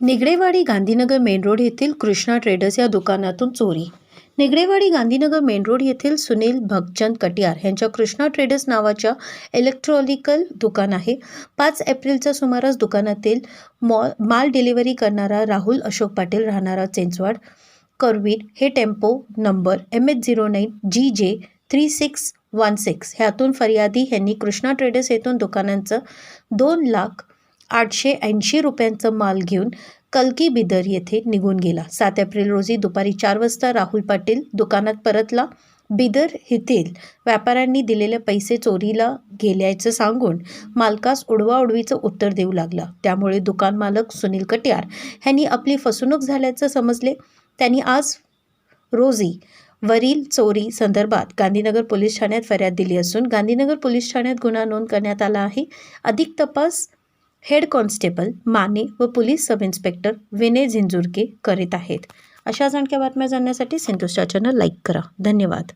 निगडेवाडी Gandhinagar main road येथील Krishna traders या दुकानातून चोरी. निगडेवाडी गांधीनगर मेन रोड येथील सुनील भगचंद कटियार यांच्या कृष्णा ट्रेडर्स नावाच्या इलेक्ट्रॉनिकल दुकान आहे. पाच एप्रिलच्या सुमारास दुकानातील मॉ माल डिलिव्हरी करणारा राहुल अशोक पाटील राहणारा चेंचवाड करवीर हे tempo number M H zero nine G J three six one six ह्यातून फरियादी यांनी कृष्णा ट्रेडर्स येथून दुकानांचं दोन लाख आठशे ऐंशी रुपयांचं माल घेऊन कलकी बिदर येथे निघून गेला. सात एप्रिल रोजी दुपारी चार वाजता राहुल पाटील दुकानात परतला. बिदर येथील व्यापाऱ्यांनी दिलेले पैसे चोरीला गेल्याचं सांगून मालकास उडवाउडवीचं उत्तर देऊ लागला. त्यामुळे दुकान मालक सुनील कटियार यांनी आपली फसवणूक झाल्याचं समजले. त्यांनी आज रोजी वरील चोरी संदर्भात गांधीनगर पोलीस ठाण्यात फर्याद दिली असून गांधीनगर पोलीस ठाण्यात गुन्हा नोंद करण्यात आला आहे. अधिक तपास हेड कॉन्स्टेबल माने व police sub inspector Vinay Zinjurke करीत आहेत. अशा जाणक्या बातम्या जाणण्यासाठी सिंधुस्टार चॅनल लाईक करा. धन्यवाद.